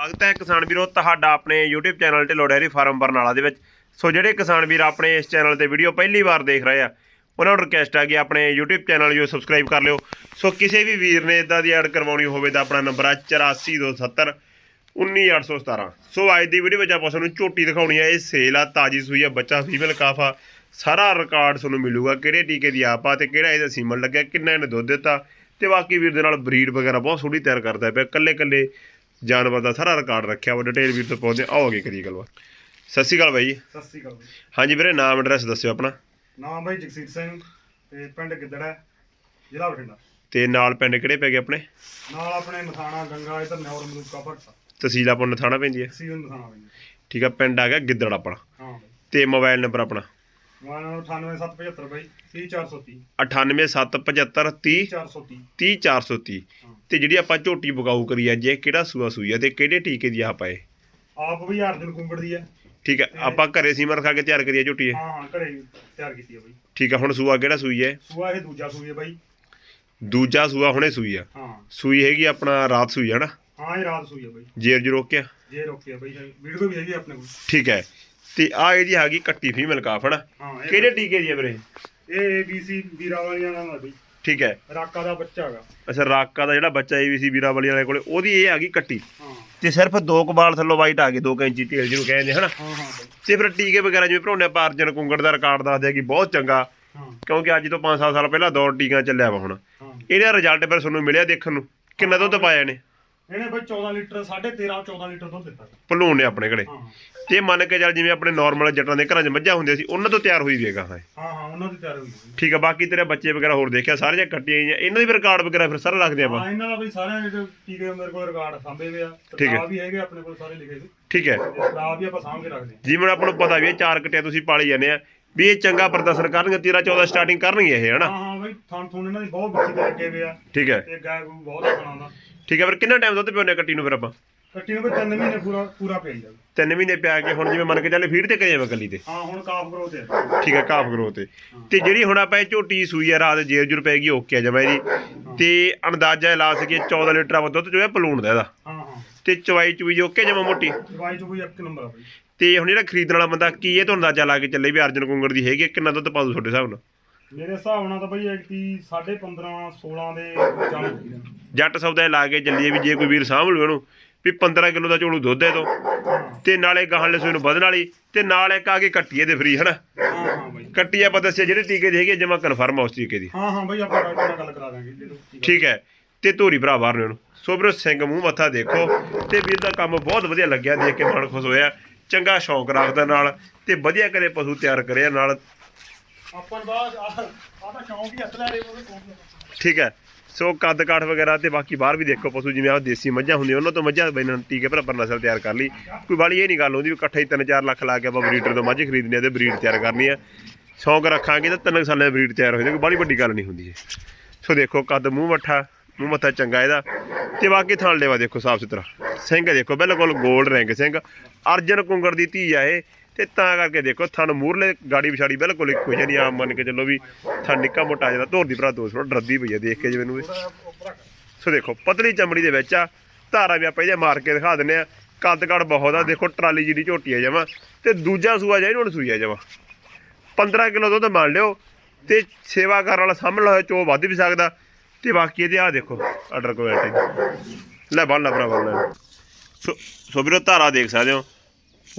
ਸਵਾਗਤ ਹੈ ਕਿਸਾਨ ਵੀਰੋ, ਤੁਹਾਡਾ ਆਪਣੇ YouTube channel Dhillon dairy farm Barnala ਦੇ ਵਿੱਚ। ਸੋ ਜਿਹੜੇ ਕਿਸਾਨ ਵੀਰ ਆਪਣੇ ਇਸ ਚੈਨਲ ਤੇ ਵੀਡੀਓ ਪਹਿਲੀ ਵਾਰ ਦੇਖ ਰਹੇ ਆ, ਉਹਨਾਂ ਨੂੰ ਰਿਕਵੈਸਟ ਆ ਕਿ ਆਪਣੇ YouTube ਚੈਨਲ ਨੂੰ ਸਬਸਕ੍ਰਾਈਬ ਕਰ ਲਿਓ। ਸੋ ਕਿਸੇ ਵੀ ਵੀਰ ਨੇ ਇਦਾਂ ਦੀ ਐਡ ਕਰਵਾਉਣੀ ਹੋਵੇ ਤਾਂ ਆਪਣਾ ਨੰਬਰ ਆ 8427 19817 ਸੋ ਅੱਜ ਦੀ ਵੀਡੀਓ ਵਿੱਚ ਆਪਾਂ ਤੁਹਾਨੂੰ ਝੋਟੀ ਦਿਖਾਉਣੀ ਆ, ਇਹ ਸੇਲ ਆ, ਤਾਜੀ ਸੂਈ ਆ, ਬੱਚਾ ਫੀਮੇਲ ਕਾਫਾ ਸਾਰਾ ਰਿਕਾਰਡ ਤੁਹਾਨੂੰ ਮਿਲੂਗਾ ਕਿਹੜੇ ਟੀਕੇ ਦੀ ਆਪ ਆ ਤੇ ਕਿਹੜਾ ਇਹਦਾ ਸੀਮਨ ਲੱਗਿਆ, ਕਿੰਨਾ ਇਹਨੇ ਦੁੱਧ ਦਿੱਤਾ ਤੇ ਬਾਕੀ ਵੀਰ ਦੇ ਨਾਲ ਬਰੀਡ ਵਗੈਰਾ ਬਹੁਤ ਸੋਹਣੀ ਤਿਆਰ ਕਰਦਾ ਪਿਆ ਕੱਲੇ ਕੱਲੇ ਜਾਨਵਰ ਦਾ ਸਾਰਾ ਰਿਕਾਰਡ ਰੱਖਿਆ ਵਾ ਡਿਟੇਲ ਵੀਰ ਤੋਂ ਪਹੁੰਚਦੇ ਆਓਗੇ ਕਰੀ ਗੱਲਬਾਤ। ਸਤਿ ਸ਼੍ਰੀ ਅਕਾਲ ਬਾਈ ਜੀ। ਸਤਿ ਸ੍ਰੀ ਅਕਾਲ ਜੀ ਹਾਂਜੀ ਵੀਰੇ ਨਾਮ ਐਡਰੈਸ ਦੱਸਿਓ ਆਪਣਾ। ਨਾਮ ਬਾਈ ਜਗਸੀਰ ਸਿੰਘ ਤੇ ਪਿੰਡ ਗਿੱਦੜਾ ਜ਼ਿਲ੍ਹਾ ਬਠਿੰਡਾ। ਤੇ ਨਾਲ ਪਿੰਡ ਕਿਹੜੇ ਪੈ ਗਏ ਆਪਣੇ? ਨਾਲ ਆਪਣੇ ਮਥਾਣਾ ਗੰਗਾ ਇਧਰ ਨੌਰ ਮਲੂਕਾ ਭਗਤਾ ਤਹਿਸੀਲ ਆਪਾਂ ਨੂੰ ਪੈਂਦੀ ਹੈ। ਸੀਵਨ ਮਥਾਣਾ ਬਾਈ ਠੀਕ ਆ ਪਿੰਡ ਆ ਗਿਆ ਗਿੱਦੜ ਆਪਣਾ। ਹਾਂ ਬਾਈ। ਤੇ ਮੋਬਾਈਲ ਨੰਬਰ ਆਪਣਾ। ਮੋਬਾਈਲ ਨੰਬਰ 98775 ਬਾਈ 30430 98775 30 430 30430 ਹਾਂ। ਤੇ ਜਿਹੜੀ ਆਪਾਂ ਝੋਟੀ ਬਗਾਊ ਕਰੀ ਅੱਜ ਇਹ ਕਿਹੜਾ ਸੂਆ ਸੂਈ ਆ ਤੇ ਕਿਹੜੇ ਟੀਕੇ ਦੀ ਆ ਪਾਏ ਆਪ ਵੀ ਅਰਜਨ ਕੁੰਬੜ ਦੀ ਹੈ ਠੀਕ ਹੈ ਆਪਾਂ ਘਰੇ ਸੀਮਾ ਰਖਾ ਕੇ ਤਿਆਰ ਕਰੀਏ ਝੋਟੀ ਇਹ? ਹਾਂ ਹਾਂ ਘਰੇ ਤਿਆਰ ਕੀਤੀ ਹੈ ਬਾਈ। ਠੀਕ ਆ ਹੁਣ ਸੂਆ ਕਿਹੜਾ ਸੂਈ ਹੈ ਸੂਆ ਇਹ ਦੂਜਾ ਸੂਈ ਹੈ ਬਾਈ। ਦੂਜਾ ਸੂਆ ਹੁਣੇ ਸੂਈ ਆ। ਹਾਂ। ਸੂਈ ਹੈਗੀ ਆਪਣਾ ਰਾਤ ਸੂਈ ਆ ਨਾ? ਹਾਂ ਇਹ ਰਾਤ ਸੂਈ ਹੈ ਬਾਈ। ਜੇਰ ਜੂ ਰੋਕਿਆ ਜੇ ਰੋਕਿਆ ਬਾਈ ਵੀਡੀਓ ਵੀ ਹੈਗੀ ਆਪਣੇ ਕੋਲ। ਠੀਕ ਹੈ ਤੇ ਆ ਇਹਦੀ ਹੈਗੀ ਕੱਟੀ ਫੀਮੇਲ ਕਾਫ ਹਨਾ? ਹਾਂ ਇਹ ਕਿਹੜੇ ਟੀਕੇ ਦੀ ਆ ਵੀਰੇ? ਇਹ ਏਬੀਸੀ ਵੀਰਾ ਵਾਲੀਆਂ ਨਾਲ ਬਾਈ ਠੀਕ ਹੈ। ਰਾਕਾ ਦਾ ਬੱਚਾ ਹੈਗਾ। ਅੱਛਾ ਰਾਕਾ ਦਾ ਜਿਹੜਾ ਬੱਚਾ ਏਬੀਸੀ ਵੀਰਾ ਵਾਲੀ ਵਾਲੇ ਕੋਲੇ ਉਹਦੀ ਇਹ ਹੈਗੀ ਕੱਟੀ। ਹਾਂ। ਤੇ ਸਿਰਫ ਦੋ ਕਬਾਲ ਥੱਲੋਂ ਵਾਈਟ ਆ ਗਏ 2 ਇੰਚੀ ਢੇਲ ਜਿਹਨੂੰ ਕਹਿੰਦੇ ਹਨਾ? ਹਾਂ ਹਾਂ ਬਾਈ ਤੇ ਫਿਰ ਟੀਕੇ ਵਗੈਰਾ ਜਿਵੇਂ ਭਰੋਣੇ ਆਪਾਂ ਅਰਜਨ ਕੁੰਗੜ ਦਾ ਰਿਕਾਰਡ ਦੱਸਦੇ ਆ ਕਿ ਬਹੁਤ ਚੰਗਾ। ਹਾਂ। ਕਿਉਂਕਿ ਅੱਜ ਤੋਂ 5-7 ਸਾਲ ਪਹਿਲਾਂ ਦੌੜ ਟੀਕਾ ਚੱਲਿਆ ਵਾ ਹੁਣ। ਹਾਂ। ਇਹਦਾ ਰਿਜ਼ਲਟ ਫਿਰ ਤੁਹਾਨੂੰ ਮਿਲਿਆ ਦੇਖਣ ਨੂੰ। ਕਿੰਨਾ ਦੁੱਧ ਪਾਇਆ ਨੇ ਇਹਨੇ ਬਈ 14 ਲੀਟਰ 13.5 14 ਲੀਟਰ ਦੁੱਧ ਦਿੱਤਾ। ਭਲੂਣ ਨੇ ਆਪਣੇ ਘਰੇ। ਹਾਂ। ਤੇ ਮੰਨ ਕੇ ਚੱਲ ਜਿਵੇਂ ਆਪਣੇ ਨਾਰਮਲ ਜੱਟਾਂ ਦੇ ਘਰਾਂ 'ਚ ਮੱਝਾਂ ਹੁੰਦੀਆਂ ਸੀ ਉਹਨਾਂ ਤੋਂ ਤਿਆਰ ਹੋਈ ਵੇਗਾ ਹਾਂ ਹਾਂ ਹਾਂ ਉਹਨਾਂ ਦੀ ਤਿਆਰ ਹੋਈ ਹੋਈ। ਠੀਕ ਆ ਬਾਕੀ ਤੇਰੇ ਬੱਚੇ ਵਗੈਰਾ ਹੋਰ ਦੇਖਿਆ ਸਾਰੇ ਜੇ ਕੱਟੀਆਂ ਹੋਈਆਂ ਇਹਨਾਂ ਦੀ ਵੀ ਰਿਕਾਰਡ ਵਗੈਰਾ ਫਿਰ ਸਾਰਾ ਰੱਖਦੇ ਆਪਾਂ? ਹਾਂ ਇਹਨਾਂ ਦਾ ਬਈ ਸਾਰਿਆਂ ਦੇ ਟੀਕੇ ਮੇਰੇ ਕੋਲ ਰਿਕਾਰਡ ਸਾਂਭੇ ਹੋਏ ਆ। ਠੀਕ ਹੈ। ਕਿਤਾਬ ਵੀ ਹੈਗੇ ਆਪਣੇ ਕੋਲ ਸਾਰੇ ਲਿਖੇ ਹੋਏ। ਠੀਕ ਹੈ। ਕਿਤਾਬ ਵੀ ਆਪਾਂ ਸਾਂਭ ਕੇ ਰੱਖਦੇ ਹਾਂ। ਜਿਵੇਂ ਆਪਾਂ ਨੂੰ ਪਤਾ ਵੀ ਇਹ ਚਾਰ ਕਟਿਆ ਤੁਸੀਂ ਪਾਲੀ ਜਾਂਦੇ ਆ ਵੀ ਇਹ ਚੰਗਾ ਪ੍ਰਦਰਸ਼ਨ ਕਰਨਗੇ 13 14 ਸਟਾਰਟਿੰਗ ਕਰਨਗੇ ਇਹ ਹਨਾ? ਹਾਂ ਹਾਂ ਬਈ ਥਣ ਥੁਣ ਇਹਨਾਂ ਦੀ ਬਹੁਤ ਬੱਚੇ ਦੇ ਲੱਗੇ ਹੋਏ ਆ। ਠੀਕ ਹੈ। ਤੇ ਗਾਇ ਬਹੁਤ ਖਾਣਾ ਠੀਕ ਹੈ ਫਿਰ ਕਿੰਨਾ ਟਾਈਮ ਦੁੱਧ ਪਿਉਨੇ ਕੱਟੀ ਨੂੰ ਫਿਰ ਆਪਾਂ? ਕੱਟੀ ਨੂੰ ਬਈ 3 ਮਹੀਨੇ ਪੂਰਾ ਪੂਰਾ ਪਿਆ ਜਾਂਦਾ ਤਿੰਨ ਮਹੀਨੇ ਪਿਆ ਕੇ ਹੁਣ ਜਿਵੇਂ ਮੰਨ ਕੇ ਚੱਲੇ ਫੀਡ ਤੇ ਕਰੇ ਜਾਵੇ ਕੱਲੀ ਤੇ। ਹਾਂ ਹੁਣ ਕਾਫ ਗਰੋ ਤੇ ਆ। ਠੀਕ ਹੈ ਕਾਫ ਗਰੋ ਤੇ। ਤੇ ਜਿਹੜੀ ਹੁਣ ਆਪਾਂ ਇਹ ਝੋਟੀ ਸੂਈ ਆ ਰਾਤ ਜੇਰ ਜੁਰ ਪੈ ਗਈ ਓਕੇ ਆ ਜਮਾ ਇਹਦੀ। ਤੇ ਅੰਦਾਜ਼ਾ ਲਾ ਸਕੀਏ 14 ਲੀਟਰ ਆ ਦੁੱਧ ਜੋ ਹੈ ਪਲੂਣ ਦਾ ਇਹਦਾ। ਹਾਂ ਹਾਂ। ਤੇ ਚਵਾਈ ਚੁਈ ਜੋ ਓਕੇ ਜਮਾ ਮੋਟੀ? ਦਵਾਈ ਕੋਈ ਇੱਕ ਨੰਬਰ ਆ ਬਈ। ਤੇ ਹੁਣ ਜਿਹੜਾ ਖਰੀਦਣ ਵਾਲਾ ਬੰਦਾ ਕੀ ਇਹ ਤੋਂ ਅੰਦਾਜ਼ਾ ਲਾ ਕੇ ਚੱਲੇ ਵੀ ਅਰਜਨ ਕੁੰਗੜ ਦੀ ਹੈਗੀ ਆ, ਕਿੰਨਾ ਦੁੱਧ ਪਾਉ ਤੁਹਾਡੇ ਹਿਸਾਬ ਨਾਲ? ਮੇਰੇ ਹਿਸਾਬ ਨਾਲ ਤਾਂ ਬਈ ਕੀ 15.5 16 ਦੇ ਨੇ। ਜੱਟ ਸੌਦਾ ਇਹ ਲਾ ਕੇ ਚੱਲੀਏ ਵੀ ਜੇ ਕੋਈ ਵੀਰ ਸਾਂਭ ਲੂ ਇਹਨੂੰ ਵੀ 15 ਕਿਲੋ ਦਾ ਝੋਲੂ ਦੁੱਧ ਹੈ ਤੋਂ ਤੇ ਨਾਲੇ ਗਾਹਾਂ ਲਸੂ ਨੂੰ ਵਧਣ ਵਾਲੀ ਤੇ ਨਾਲ ਇੱਕ ਆ ਕੇ ਕੱਟੀ ਇਹਦੇ ਫਰੀ ਹਨਾ? ਹਾਂ ਹਾਂ ਬਈ ਕੱਟੀ ਆਪਾਂ ਦੱਸਿਆ ਜਿਹੜੇ ਟੀਕੇ ਦੀ ਹੈਗੀ ਜਮਾ ਕਨਫਰਮ ਆ ਉਸ ਤਰੀਕੇ ਦੀ। ਹਾਂ ਹਾਂ ਬਈ ਆਪਾਂ ਡਾਕਟਰ ਨਾਲ ਗੱਲ ਕਰਾ ਦਾਂਗੇ ਠੀਕ ਹੈ। ਤੇ ਧੂਰੀ ਭਰਾ ਬਾਹਰ ਨੇ ਉਹਨੂੰ। ਸੋ ਵੀਰੋ ਸਿੰਘ ਮੂੰਹ ਮੱਥਾ ਦੇਖੋ। ਤੇ ਵੀਰ ਦਾ ਕੰਮ ਬਹੁਤ ਵਧੀਆ ਲੱਗਿਆ ਦੇਖ ਕੇ ਮਨ ਖੁਸ਼ ਹੋਇਆ। ਚੰਗਾ ਸ਼ੌਂਕ ਰੱਖਦਾ ਨਾਲ ਤੇ ਵਧੀਆ ਕਰੇ ਪਸ਼ੂ ਤਿਆਰ ਕਰਿਆ ਨਾਲ। ਆਪਾਂ ਨੂੰ ਬਾਅਦ ਆਹ ਤਾਂ ਸ਼ੌਂਕ ਹੀ ਹੱਥ ਲੈ ਰਹੇ ਉਹਦੇ ਕੋਲ। ਠੀਕ ਹੈ। ਸੋ ਕੱਦ ਕਾਠ ਵਗੈਰਾ ਤੇ ਬਾਕੀ ਬਾਹਰ ਵੀ ਦੇਖੋ ਪਸ਼ੂ, ਜਿਵੇਂ ਆ ਦੇਸੀ ਮੱਝਾਂ ਹੁੰਦੀਆਂ, ਉਹਨਾਂ ਤੋਂ ਮੱਝਾਂ ਬੈਨਾਂ ਟੀਕੇ ਭਰਾ ਪਰ ਨਸਲ ਤਿਆਰ ਕਰ ਲਈ। ਕੋਈ ਵਾਲੀ ਇਹ ਨਹੀਂ ਗੱਲ ਹੁੰਦੀ ਵੀ ਇਕੱਠੇ ਹੀ 3-4 ਲੱਖ ਲਾ ਕੇ ਆਪਾਂ ਬਰੀਡਰ ਤੋਂ ਮੱਝ ਖਰੀਦਣੀ ਆ ਤੇ ਬਰੀਡ ਤਿਆਰ ਕਰਨੀ ਆ। ਸ਼ੌਂਕ ਰੱਖਾਂਗੇ ਤਾਂ ਤਿੰਨ ਕੁ ਸਾਲਾਂ ਦੀ ਬਰੀਡ ਤਿਆਰ ਹੋ ਜਾਏਗੀ ਬੜੀ ਵੱਡੀ ਗੱਲ ਨਹੀਂ ਹੁੰਦੀ ਇਹ। ਸੋ ਦੇਖੋ ਕੱਦ ਮੂੰਹ ਮੱਠਾ, ਮੂੰਹ ਮੱਥਾ ਚੰਗਾ ਇਹਦਾ। ਤੇ ਬਾਕੀ ਥਣ ਲੇਵਾ ਦੇਖੋ ਸਾਫ਼ ਸੁਥਰਾ। ਸਿੰਘ ਦੇਖੋ ਬਿਲਕੁਲ 골ਡ ਰੰਗ ਸਿੰਘ। ਅਰਜਨ ਕੁੰਗਰ ਦੀ ਧੀ ਆ ਇਹ। ਤੇ ਤਾਂ ਕਰਕੇ ਦੇਖੋ ਥਣ ਮੂਰਲੇ ਗਾੜੀ ਵਿਛਾੜੀ ਬਿਲਕੁਲ ਇੱਕੋ ਜਿਹੀ ਨਹੀਂ ਆਮ ਮੰਨ ਕੇ ਚੱਲੋ ਵੀ ਥਣ ਨਿੱਕਾ ਮੋਟਾ ਆ ਜਾਂਦਾ ਧੋਰ ਦੀ ਭਰਾ ਦੋ ਦੋਸਤੋ ਡਰਦੀ ਪਈ ਆ ਦੇਖ ਕੇ ਜਿਵੇਂ ਨੂੰ ਇਹ। ਸੋ ਦੇਖੋ, ਪਤਲੀ ਚਮੜੀ ਦੇ ਵਿੱਚ ਆ, ਧਾਰਾ ਵੀ ਆਪਾਂ ਇਹਦੇ ਮਾਰ ਕੇ ਦਿਖਾ ਦਿੰਨੇ ਆ। ਕੱਦ ਕੱਦ ਬਹੁਤ ਆ, ਦੇਖੋ ਟਰਾਲੀ ਜਿਹੜੀ ਝੋਟੀ ਆ ਜਾਵਾਂ ਤੇ ਦੂਜਾ ਸੂਆ ਜਾਈ ਹੁਣ ਸੂਈ ਆ ਜਮਾ। 15 ਕਿਲੋ ਦੁੱਧ ਮੰਨ ਲਿਓ ਤੇ ਸੇਵਾ ਕਰਨ ਵਾਲਾ ਸਾਹਮਣੇ ਹੋਇਆ ਚੋ ਵੱਧ ਵੀ ਸਕਦਾ। ਤੇ ਬਾਕੀ ਇਹਦੇ ਆ ਦੇਖੋ ਆਰਡਰ ਕੁਆਲਿਟੀ ਲੈ ਬੰਨ ਲਾ ਭਰਾ, ਬੰਨ ਸੋ ਸੋ ਵੀਰੋ, ਧਾਰਾ ਦੇਖ ਸਕਦੇ ਹੋ।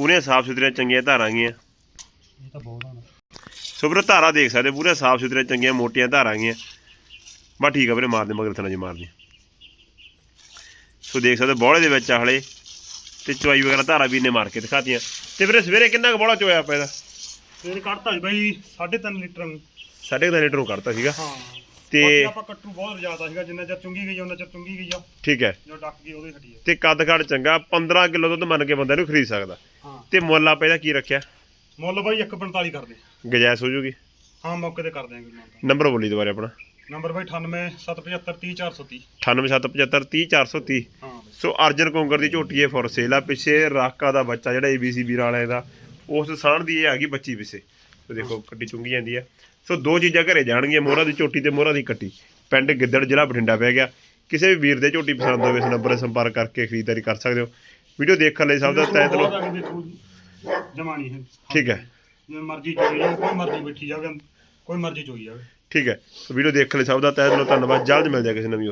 ਪੂਰੀਆਂ ਸਾਫ਼ ਸੁਥਰੀਆਂ ਚੰਗੀਆਂ ਧਾਰਾਂ ਗੀਆਂ। ਇਹ ਤਾਂ ਬਹੁਤ ਆ ਸੋ ਵੀਰੋ ਧਾਰਾ ਦੇਖ ਸਕਦੇ ਪੂਰੇ ਸਾਫ਼ ਸੁਥਰੀਆਂ ਚੰਗੀਆਂ ਮੋਟੀਆਂ ਧਾਰਾਂ ਗੀਆਂ। ਬਾ ਠੀਕ ਆ ਵੀਰੇ ਮਾਰ ਦੇ ਮਗਰ ਥਣਾ ਜੀ ਮਾਰ ਦੇ। ਸੋ ਦੇਖ ਸਕਦੇ ਬੋਲੇ ਦੇ ਵਿੱਚ ਆ ਹਲੇ। ਤੇ ਚੁਆਈ ਵਗੈਰਾ ਧਾਰਾ ਵੀ ਨੇ ਮਾਰ ਕੇ ਦਿਖਾਤੀਆਂ। ਤੇ ਵੀਰੇ ਸਵੇਰੇ ਕਿੰਨਾ ਕੁ ਬੋਲਾ ਚੋਇਆ ਪਿਆ ਇਹਦਾ? ਫੇਰ ਕੱਢਤਾ ਸੀ ਬਈ 3.5 ਲੀਟਰ। ਨੂੰ। ਸਾਢੇ ਕੁ ਤਿੰਨ ਲੀਟਰ ਨੂੰ ਕੱਢਤਾ ਸੀਗਾ। ਹਾਂ। ਤੇ- ਆਪਾਂ ਕੱਟੂ ਬਹੁਤ ਜ਼ਿਆਦਾ ਸੀਗਾ ਜਿੰਨਾ ਚਿਰ ਚੁੰਗੀ ਗਈ ਉਹਨਾਂ ਚਿਰ ਚੁੰਗੀ ਗਈ ਆ। ਠੀਕ ਹੈ। ਜੋ ਡੱਕ ਗਈ ਉਹਦੇ ਆ। ਤੇ ਕੱਦ ਕਾਠ ਚੰਗਾ 15 ਕਿਲੋ ਦੁੱਧ ਮੰਨ ਕੇ ਬੰਦੇ ਨੂੰ ਖਰੀਦ ਸਕਦਾ। ਹਾਂ। ਤੇ ਮੁੱਲ ਆਪੇ ਦਾ ਕੀ ਰੱਖਿਆ? ਮੁੱਲ ਬਾਈ 145 ਕਰਦੇ ਗਜਾਇਸ ਹੋ ਜੂਗੀ? ਹਾਂ ਮੌਕੇ ਤੇ ਕਰ ਦਿਆਂਗੇ ਨੰਬਰ ਬੋਲੀ ਦੁਬਾਰੇ ਆਪਣਾ। ਨੰਬਰ ਬਾਈ 98 775 30 430 98775 30430 ਹਾਂ ਬਾਈ। ਸੋ ਅਰਜਨ ਕੋਂਗਰ ਦੀ ਝੋਟੀ ਹੈ ਫੋਰ ਸੇਲ ਆ। ਪਿੱਛੇ ਰਾਕਾ ਦਾ ਬੱਚਾ ਜਿਹੜਾ ਏਬੀਸੀ ਵੀਰ ਵਾਲੇ ਦਾ ਉਸ ਸਾਣ ਦੀ ਇਹ ਆ ਗਈ ਬੱਚੀ ਪਿੱਛੇ। ਸੋ ਦੇਖੋ ਕੱਟੀ ਚੁੰਗੀ ਜਾਂਦੀ ਆ। ਸੋ ਦੋ ਚੀਜ਼ਾਂ ਘਰੇ ਜਾਣਗੀਆਂ ਮੋਹਰਾ ਦੀ ਝੋਟੀ ਤੇ ਮੋਹਰਾ ਦੀ ਕੱਟੀ। ਪਿੰਡ ਗਿੱਦੜ ਜ਼ਿਲ੍ਹਾ ਬਠਿੰਡਾ ਪੈ ਗਿਆ। ਕਿਸੇ ਵੀ ਵੀਰ ਦੇ ਝੋਟੀ ਪਸੰਦ ਹੋਵੇ ਇਸ ਨੰਬਰ 'ਤੇ ਸੰਪਰਕ ਕਰਕੇ ਖਰੀਦਦਾਰੀ ਕਰ ਸਕਦੇ ਹੋ। ਵੀਡੀਓ ਦੇਖਣ ਲਈ ਸਭ ਦਾ ਤਹਿ ਦਿਲੋਂ ਹੈ। ਠੀਕ ਹੈ। ਜਿਵੇਂ ਮਰਜ਼ੀ ਚੋਈ ਜਾਵੇ ਕੋਈ ਮਰਜ਼ੀ ਬੈਠੀ ਜਾਵੇ ਕੋਈ ਮਰਜ਼ੀ ਚੋਈ ਜਾਵੇ। ਠੀਕ ਹੈ। ਵੀਡੀਓ ਦੇਖਣ ਲਈ ਸਭ ਦਾ ਤਹਿ ਦਿਲੋਂ ਧੰਨਵਾਦ। ਜਲਦ ਮਿਲਦੇ ਹਾਂ ਕਿਸੇ ਨਵੀਂ